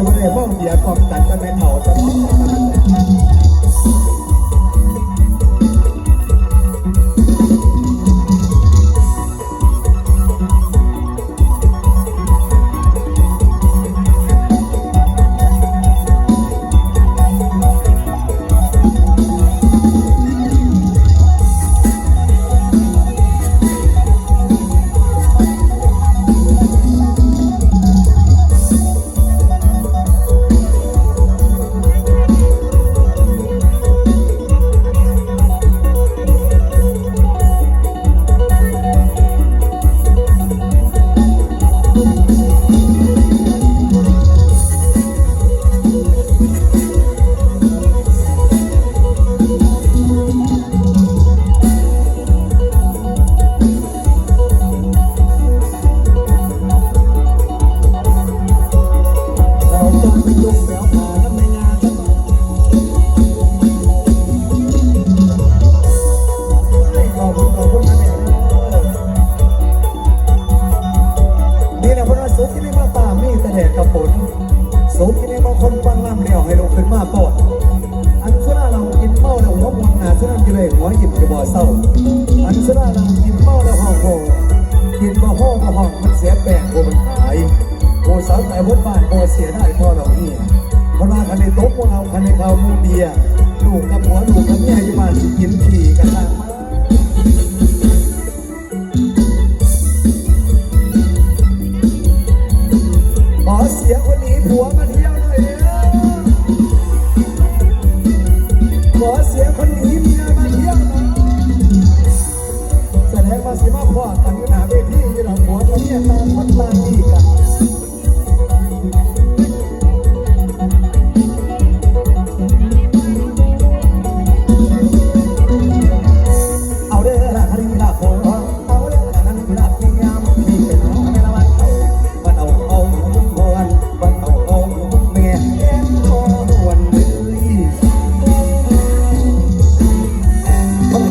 จะไม่ได้บ้องเดียความตันกันในเผาสมอ สูงกินบางคนบางลำเดียวให้ลงขึ้นมาปอดอันสุราเรากินเมาแล้วหัวปวนหาสุรากินเลยหัวหยิบกระบอกเศร้า อันสุราเรากินเมาแล้วห้องโผกินมาห้องมาห้องมันเสียแปลงโผมันหายโผสาวแต่บนบ้านโผเสียได้พอเราเนี่ย ขอเสียคนนี้ผัวมาเที่ยวหน่อยเร็วขอเสียคนนี้เมียมาเที่ยวหน่อยแสดงมาสิมาพ่อตันอหนาเวทีอยู่หลังหัวคนเนี่ยตาพัดลาน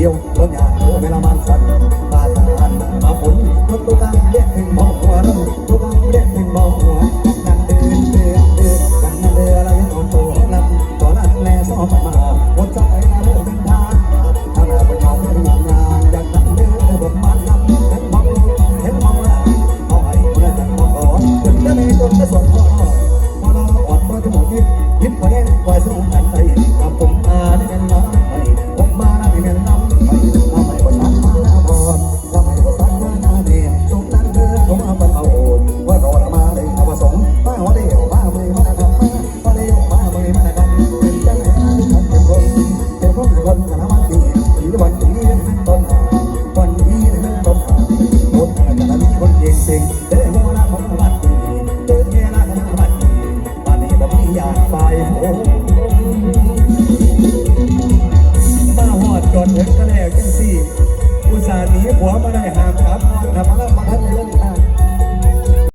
เดียวต้นยาเวลามันสั่นมาตานมาผลคนตัวกลางแยกถึงหมอ